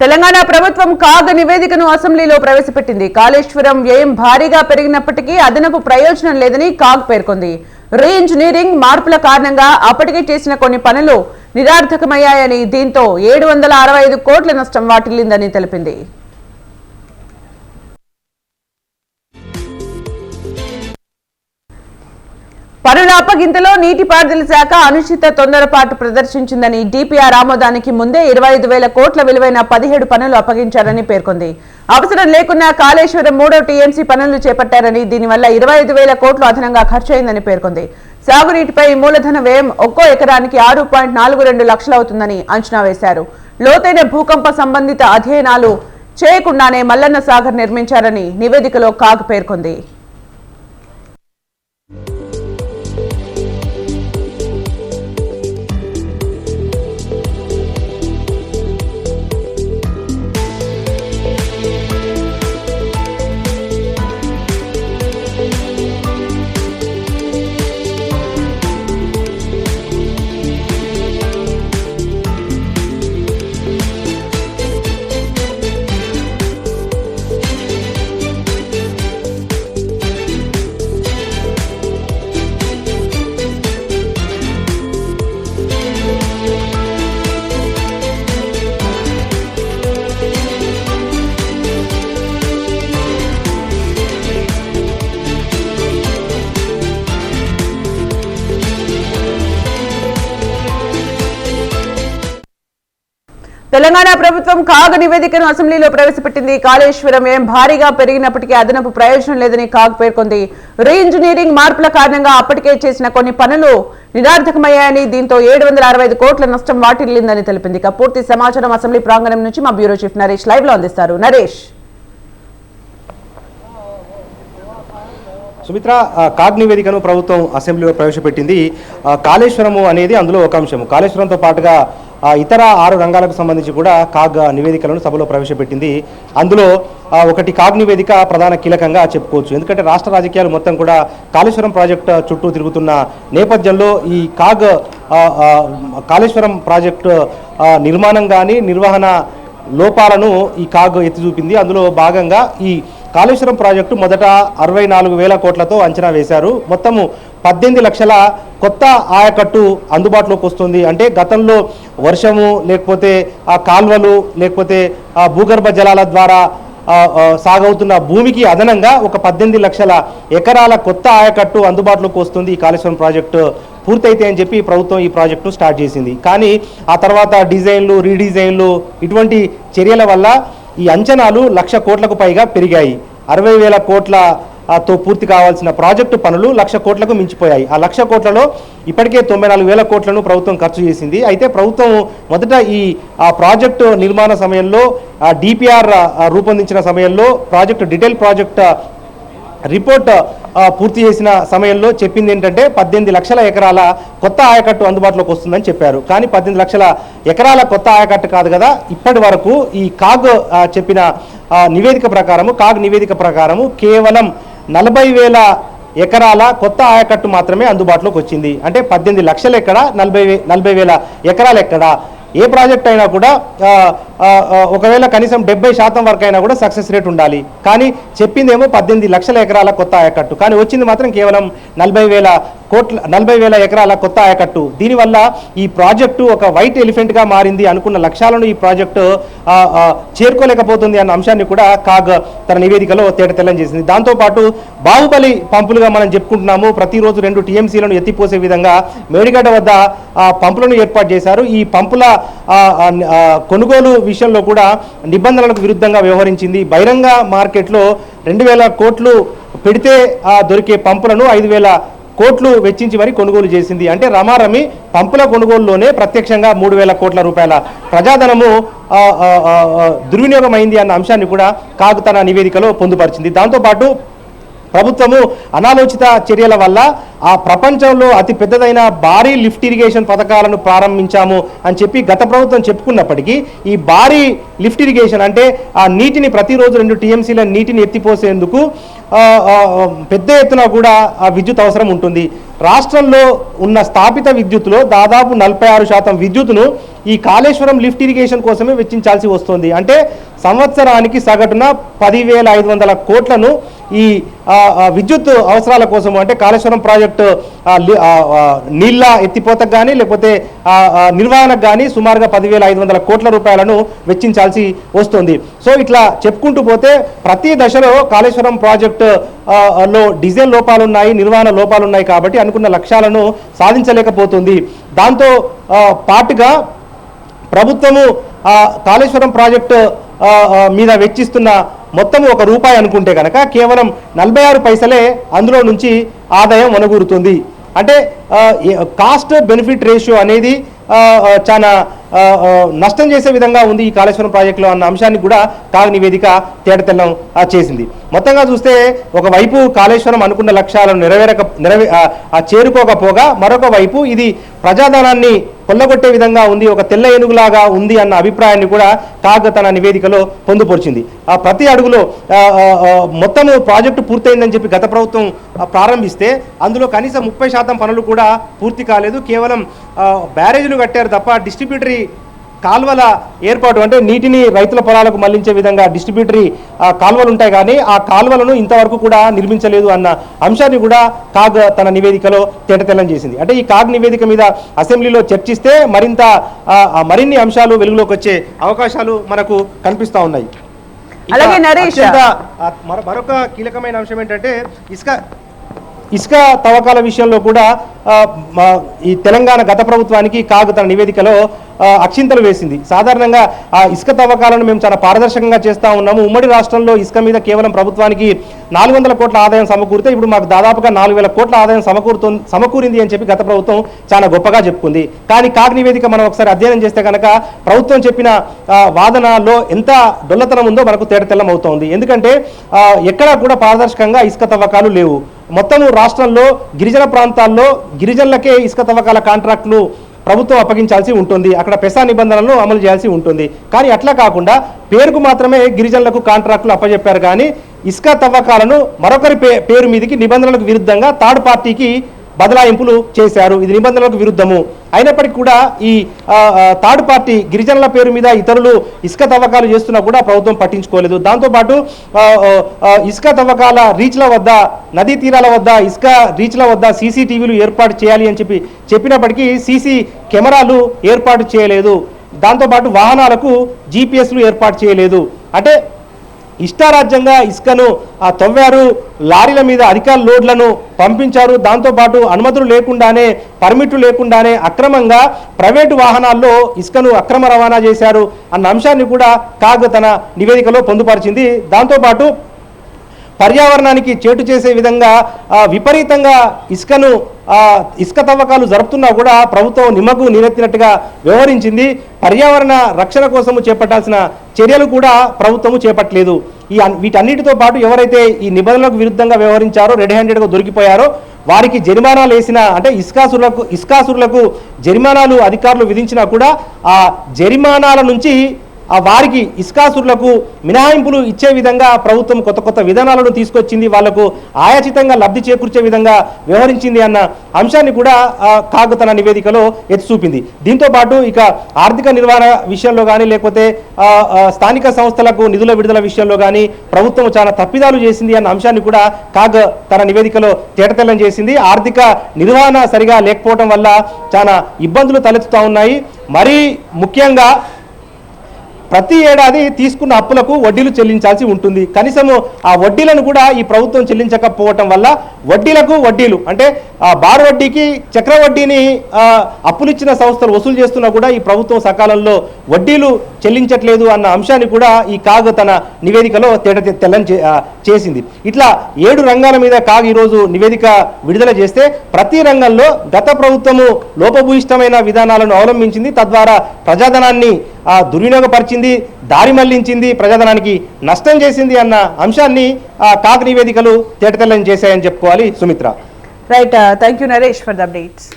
తెలంగాణ ప్రభుత్వం కాగ్ నివేదికను అసెంబ్లీలో ప్రవేశపెట్టింది. కాళేశ్వరం వ్యయం భారీగా పెరిగినప్పటికీ అదనపు ప్రయోజనం లేదని కాగ్ పేర్కొంది. రీ ఇంజనీరింగ్ మార్పుల కారణంగా అప్పటికే చేసిన కొన్ని పనులు నిరార్థకమయ్యాయని దీంతో ఏడు వందల అరవై ఐదు కోట్ల నష్టం వాటిల్లిందని తెలిపింది. పనుల అప్పగింతలో నీటిపారుదల శాఖ అనుచిత తొందరపాటు ప్రదర్శించిందని డిపిఆర్ ఆమోదానికి ముందే ఇరవై ఐదు వేల కోట్ల విలువైన పదిహేడు పనులు అప్పగించారని పేర్కొంది. అవసరం లేకున్నా కాళేశ్వరం మూడో టీఎంసీ పనులు చేపట్టారని దీనివల్ల ఇరవై ఐదు వేల కోట్లు అదనంగా ఖర్చయిందని పేర్కొంది. సాగునీటిపై మూలధన వ్యయం ఒక్కో ఎకరానికి ఆరు పాయింట్ నాలుగు రెండు లక్షలవుతుందని అంచనా వేశారు. లోతైన భూకంప సంబంధిత అధ్యయనాలు చేయకుండానే మల్లన్న సాగర్ నిర్మించారని నివేదికలో కాగ్ పేర్కొంది. తెలంగాణ ప్రభుత్వం కాగ్ నివేదికను అసెంబ్లీలో ప్రవేశపెట్టింది. కాళేశ్వరం ఏం భారీగా పెరిగినప్పటికీ అదనపు ప్రయోజనం లేదని కాగ్ పేర్కొంది. రీఇంజనీరింగ్ మార్పుల కారణంగా అప్పటికే చేసిన కొన్ని పనులు నిరార్థకమయ్యాయని దీంతో ఏడు వందల అరవై ఐదు కోట్ల నష్టం వాటిల్లిందని తెలిపింది. ఇక పూర్తి సమాచారం అసెంబ్లీ ప్రాంగణం నుంచి మా బ్యూరో చీఫ్ నరేష్ లైవ్లో అందిస్తారు. నరేష్. సుమిత్ర కాగ్ నివేదికను ప్రభుత్వం అసెంబ్లీలో ప్రవేశపెట్టింది. కాళేశ్వరము అనేది అందులో ఒక అంశం కాళేశ్వరంతో పాటుగా ఇతర ఆరు రంగాలకు సంబంధించి కూడా కాగ్ నివేదికలను సభలో ప్రవేశపెట్టింది. అందులో ఒకటి కాగ్ నివేదిక ప్రధాన కీలకంగా చెప్పుకోవచ్చు. ఎందుకంటే రాష్ట్ర రాజకీయాలు మొత్తం కూడా కాళేశ్వరం ప్రాజెక్టు చుట్టూ తిరుగుతున్న నేపథ్యంలో ఈ కాగ్ కాళేశ్వరం ప్రాజెక్టు నిర్మాణం కానీ నిర్వహణ లోపాలను ఈ కాగ్ ఎత్తి చూపింది అందులో భాగంగా ఈ కాళేశ్వరం ప్రాజెక్టు మొదట అరవై నాలుగు వేల కోట్లతో అంచనా వేశారు. మొత్తము పద్దెనిమిది లక్షల కొత్త ఆయకట్టు అందుబాటులోకి వస్తుంది. అంటే గతంలో వర్షము లేకపోతే ఆ కాల్వలు లేకపోతే ఆ భూగర్భ జలాల ద్వారా సాగవుతున్న భూమికి అదనంగా ఒక పద్దెనిమిది లక్షల ఎకరాల కొత్త ఆయకట్టు అందుబాటులోకి వస్తుంది ఈ కాళేశ్వరం ప్రాజెక్టు పూర్తయితే అని చెప్పి ప్రభుత్వం ఈ ప్రాజెక్టును స్టార్ట్ చేసింది. కానీ ఆ తర్వాత డిజైన్లు రీడిజైన్లు ఇటువంటి చర్యల వల్ల ఈ అంచనాలు లక్ష కోట్లకు పైగా పెరిగాయి. అరవై వేల కోట్ల తో పూర్తి కావాల్సిన ప్రాజెక్టు పనులు లక్ష కోట్లకు మించిపోయాయి. ఆ లక్ష కోట్లలో ఇప్పటికే తొంభై నాలుగు వేల కోట్లను ప్రభుత్వం ఖర్చు చేసింది. అయితే ప్రభుత్వం మొదట ఈ ఆ ప్రాజెక్టు నిర్మాణ సమయంలో డిపిఆర్ రూపొందించిన సమయంలో ప్రాజెక్టు డీటెయిల్ ప్రాజెక్ట్ రిపోర్ట్ పూర్తి చేసిన సమయంలో చెప్పింది ఏంటంటే పద్దెనిమిది లక్షల ఎకరాల కొత్త ఆయకట్టు అందుబాటులోకి వస్తుందని చెప్పారు. కానీ పద్దెనిమిది లక్షల ఎకరాల కొత్త ఆయకట్టు కాదు కదా ఇప్పటి వరకు ఈ కాగ్ చెప్పిన నివేదిక ప్రకారము కాగ్ నివేదిక ప్రకారము కేవలం నలభై వేల ఎకరాల కొత్త ఆయకట్టు మాత్రమే అందుబాటులోకి వచ్చింది. అంటే పద్దెనిమిది లక్షలు ఎక్కడ నలభై వే నలభై వేల ఎకరాలు ఎక్కడ? ఏ ప్రాజెక్ట్ అయినా కూడా ఒకవేళ కనీసం డెబ్బై శాతం వరకు అయినా కూడా సక్సెస్ రేట్ ఉండాలి. కానీ చెప్పిందేమో పద్దెనిమిది లక్షల ఎకరాల కొత్త ఆయకట్టు. కానీ వచ్చింది మాత్రం కేవలం నలభై వేల కోట్ల నలభై వేల ఎకరాల కొత్త ఆయకట్టు. దీనివల్ల ఈ ప్రాజెక్టు ఒక వైట్ ఎలిఫెంట్గా మారింది అనుకున్న లక్ష్యాలను ఈ ప్రాజెక్టు చేరుకోలేకపోతుంది అన్న అంశాన్ని కూడా కాగ్ తన నివేదికలో తేట తెల్లం చేసింది. దాంతోపాటు బాహుబలి పంపులుగా మనం చెప్పుకుంటున్నాము. ప్రతిరోజు రెండు టీఎంసీలను ఎత్తిపోసే విధంగా మేడిగడ్డ వద్ద ఆ, పంపులను ఏర్పాటు చేశారు. ఈ పంపుల కొనుగోలు విషయంలో కూడా నిబంధనలకు విరుద్ధంగా వ్యవహరించింది. బహిరంగ మార్కెట్లో రెండు వేల కోట్లు పెడితే దొరికే పంపులను ఐదు వేల కోట్లు వెచ్చించి మరి కొనుగోలు చేసింది. అంటే రమారమి పంపుల కొనుగోలులోనే ప్రత్యక్షంగా మూడు వేల కోట్ల రూపాయల ప్రజాధనము దుర్వినియోగమైంది అన్న అంశాన్ని కూడా కాగు తన నివేదికలో పొందుపరిచింది. దాంతోపాటు ప్రభుత్వము అనాలోచిత చర్యల వల్ల ఆ ప్రపంచంలో అతి పెద్దదైన భారీ లిఫ్ట్ ఇరిగేషన్ పథకాలను ప్రారంభించాము అని చెప్పి గత ప్రభుత్వం చెప్పుకున్నప్పటికీ ఈ భారీ లిఫ్ట్ ఇరిగేషన్ అంటే ఆ నీటిని ప్రతిరోజు రెండు టీఎంసీల నీటిని ఎత్తిపోసేందుకు పెద్ద ఎత్తున కూడా ఆ విద్యుత్ అవసరం ఉంటుంది. రాష్ట్రంలో ఉన్న స్థాపిత విద్యుత్తులో దాదాపు నలభై ఆరు శాతం విద్యుత్ను ఈ కాళేశ్వరం లిఫ్ట్ ఇరిగేషన్ కోసమే వెచ్చించాల్సి వస్తుంది. అంటే సంవత్సరానికి సగటున పదివేల ఐదు వందల కోట్లను ఈ విద్యుత్ అవసరాల కోసం అంటే కాళేశ్వరం ప్రాజెక్టు నీళ్ళ ఎత్తిపోతకు కానీ లేకపోతే నిర్వహణకు కానీ సుమారుగా పదివేల ఐదు వందల కోట్ల రూపాయలను వెచ్చించాల్సి వస్తుంది. సో ఇట్లా చెప్పుకుంటూ పోతే ప్రతి దశలో కాళేశ్వరం ప్రాజెక్టు లో డిజైన్ లోపాలు ఉన్నాయి నిర్వహణ లోపాలు ఉన్నాయి కాబట్టి అనుకున్న లక్ష్యాలను సాధించలేకపోతుంది. దాంతో పాటుగా ప్రభుత్వము కాళేశ్వరం ప్రాజెక్టు మీద వెచ్చిస్తున్న మొత్తం ఒక రూపాయి అనుకుంటే కనుక కేవలం నలభై ఆరు పైసలే అందులో నుంచి ఆదాయం వనగూరుతుంది. అంటే కాస్ట్ బెనిఫిట్ రేషియో అనేది చాలా నష్టం చేసే విధంగా ఉంది ఈ కాళేశ్వరం ప్రాజెక్టులో అన్న అంశాన్ని కూడా కాగ్ నివేదిక తేటతెల్లం చేసింది. మొత్తంగా చూస్తే ఒకవైపు కాళేశ్వరం అనుకున్న లక్ష్యాలను నెరవేరక నెరవే చేరుకోకపోగా మరొక వైపు ఇది ప్రజాధనాన్ని కొల్లగొట్టే విధంగా ఉంది ఒక తెల్ల ఏనుగులాగా ఉంది అన్న అభిప్రాయాన్ని కూడా కాగ్ తన నివేదికలో పొందుపరిచింది. ఆ ప్రతి అడుగులో మొత్తం మొత్తము ప్రాజెక్టు పూర్తయిందని చెప్పి గత ప్రభుత్వం ప్రారంభిస్తే అందులో కనీసం ముప్పై శాతం పనులు కూడా పూర్తి కాలేదు. కేవలం బ్యారేజీలు కట్టారు తప్ప డిస్ట్రిబ్యూటరీ కాల్వల ఏర్పాటు అంటే నీటిని రైతుల పొలాలకు మళ్ళించే విధంగా డిస్ట్రిబ్యూటరీ కాల్వలు ఉంటాయి కానీ ఆ కాల్వలను ఇంతవరకు కూడా నిర్మించలేదు అన్న అంశాన్ని కూడా కాగ్ తన నివేదికలో తేటతెల్లం చేసింది అంటే ఈ కాగ్ నివేదిక మీద అసెంబ్లీలో చర్చిస్తే మరింత మరిన్ని అంశాలు వెలుగులోకి వచ్చే అవకాశాలు మనకు కనిపిస్తూ ఉన్నాయి అలాగే నరేష్. మరొక కీలకమైన అంశం ఏంటంటే ఇసుక ఇసుక తవ్వకాల విషయంలో కూడా ఈ తెలంగాణ గత ప్రభుత్వానికి కాగ్ తన నివేదికలో అక్షింతలు వేసింది. సాధారణంగా ఆ ఇసుక తవ్వకాలను మేము చాలా పారదర్శకంగా చేస్తూ ఉన్నాము. ఉమ్మడి రాష్ట్రంలో ఇసుక మీద కేవలం ప్రభుత్వానికి నాలుగు వందల కోట్ల ఆదాయం సమకూరితే ఇప్పుడు మాకు దాదాపుగా నాలుగు వేల కోట్ల ఆదాయం సమకూరుతు సమకూరింది అని చెప్పి గత ప్రభుత్వం చాలా గొప్పగా చెప్పుకుంది. కానీ కాగ్ నివేదిక మనం ఒకసారి అధ్యయనం చేస్తే కనుక ప్రభుత్వం చెప్పిన వాదనలో ఎంత డొల్లతనం ఉందో మనకు తేటతెల్లం అవుతోంది. ఎందుకంటే ఎక్కడా కూడా పారదర్శకంగా ఇసుక తవ్వకాలు లేవు. మొత్తము రాష్ట్రంలో గిరిజన ప్రాంతాల్లో గిరిజనులకే ఇసుక తవ్వకాల కాంట్రాక్టులు ప్రభుత్వం అప్పగించాల్సి ఉంటుంది. అక్కడ పెసా నిబంధనలను అమలు చేయాల్సి ఉంటుంది. కానీ అట్లా కాకుండా పేరుకు మాత్రమే గిరిజనులకు కాంట్రాక్టులు అప్పజెప్పారు. కానీ ఇసుక తవ్వకాలను మరొకరి పే పేరు మీదకి నిబంధనలకు విరుద్ధంగా థర్డ్ పార్టీకి బదలాయింపులు చేశారు. ఇది నిబంధనలకు విరుద్ధము. అయినప్పటికీ కూడా ఈ థర్డ్ పార్టీ గిరిజనుల పేరు మీద ఇతరులు ఇసుక తవ్వకాలు చేస్తున్నా కూడా ప్రభుత్వం పట్టించుకోలేదు. దాంతోపాటు ఇసుక తవ్వకాల రీచ్ల వద్ద నదీ తీరాల వద్ద ఇసుక రీచ్ల వద్ద సీసీటీవీలు ఏర్పాటు చేయాలి అని చెప్పి చెప్పినప్పటికీ సీసీ కెమెరాలు ఏర్పాటు చేయలేదు. దాంతోపాటు వాహనాలకు జీపీఎస్లు ఏర్పాటు చేయలేదు. అంటే ఇష్టారాజ్యంగా ఇసుకను ఆ తవ్వారు. లారీల మీద అధిక లోడ్లను పంపించారు. దాంతోపాటు అనుమతులు లేకుండానే పర్మిట్లు లేకుండానే అక్రమంగా ప్రైవేటు వాహనాల్లో ఇసుకను అక్రమ రవాణా చేశారు. అన్న అంశాన్ని కూడా కాగ్ తన నివేదికలో పొందుపరిచింది. దాంతోపాటు పర్యావరణానికి చేటు చేసే విధంగా విపరీతంగా ఇసుకను ఇసుక తవ్వకాలు జరుపుతున్నా కూడా ప్రభుత్వం నిమ్మకు నీరెత్తినట్టుగా వ్యవహరించింది. పర్యావరణ రక్షణ కోసము చేపట్టాల్సిన చర్యలు కూడా ప్రభుత్వము చేపట్టలేదు. ఈ వీటన్నిటితో పాటు ఎవరైతే ఈ నిబంధనలకు విరుద్ధంగా వ్యవహరించారో రెడ్ హ్యాండెడ్గా దొరికిపోయారో వారికి జరిమానాలు వేసిన అంటే ఇస్కాసులకు ఇస్కాసులకు జరిమానాలు అధికారులు విధించినా కూడా ఆ జరిమానాల నుంచి వారికి ఇస్కాసురులకు మినహాయింపులు ఇచ్చే విధంగా ప్రభుత్వం కొత్త కొత్త విధానాలను తీసుకొచ్చింది వాళ్ళకు ఆయాచితంగా లబ్ధి చేకూర్చే విధంగా వ్యవహరించింది అన్న అంశాన్ని కూడా కాగ్ తన నివేదికలో ఎత్తి చూపింది. దీంతో పాటు ఇక ఆర్థిక నిర్వహణ విషయంలో కానీ లేకపోతే ఆ, స్థానిక సంస్థలకు నిధుల విడుదల విషయంలో కానీ ప్రభుత్వం చాలా తప్పిదాలు చేసింది అన్న అంశాన్ని కూడా కాగ్ తన నివేదికలో తేటతెల్లం చేసింది. ఆర్థిక నిర్వహణ సరిగా లేకపోవడం వల్ల చాలా ఇబ్బందులు తలెత్తుతూ ఉన్నాయి. మరీ ముఖ్యంగా ప్రతి ఏడాది తీసుకున్న అప్పులకు వడ్డీలు చెల్లించాల్సి ఉంటుంది. కనీసము ఆ వడ్డీలను కూడా ఈ ప్రభుత్వం చెల్లించకపోవటం వల్ల వడ్డీలకు వడ్డీలు అంటే ఆ బార్ వడ్డీకి చక్ర వడ్డీని అప్పులు ఇచ్చిన సంస్థలు వసూలు చేస్తున్నా కూడా ఈ ప్రభుత్వం సకాలంలో వడ్డీలు చెల్లించట్లేదు అన్న అంశాన్ని కూడా ఈ కాగ్ తన నివేదికలో తేడా తెల్లని చేసింది. ఇట్లా ఏడు రంగాల మీద కాగ్ ఈరోజు నివేదిక విడుదల చేస్తే ప్రతి రంగంలో గత ప్రభుత్వము లోపభూయిష్టమైన విధానాలను అవలంబించింది. తద్వారా ప్రజాధనాన్ని దుర్వినియోగపరిచింది దారి మళ్ళించింది ప్రజాధనానికి నష్టం చేసింది అన్న అంశాన్ని ఆ, నివేదికలు తేటతెల్లని చేశాయని చెప్పుకోవాలి Sumitra. Right thank you Naresh for the updates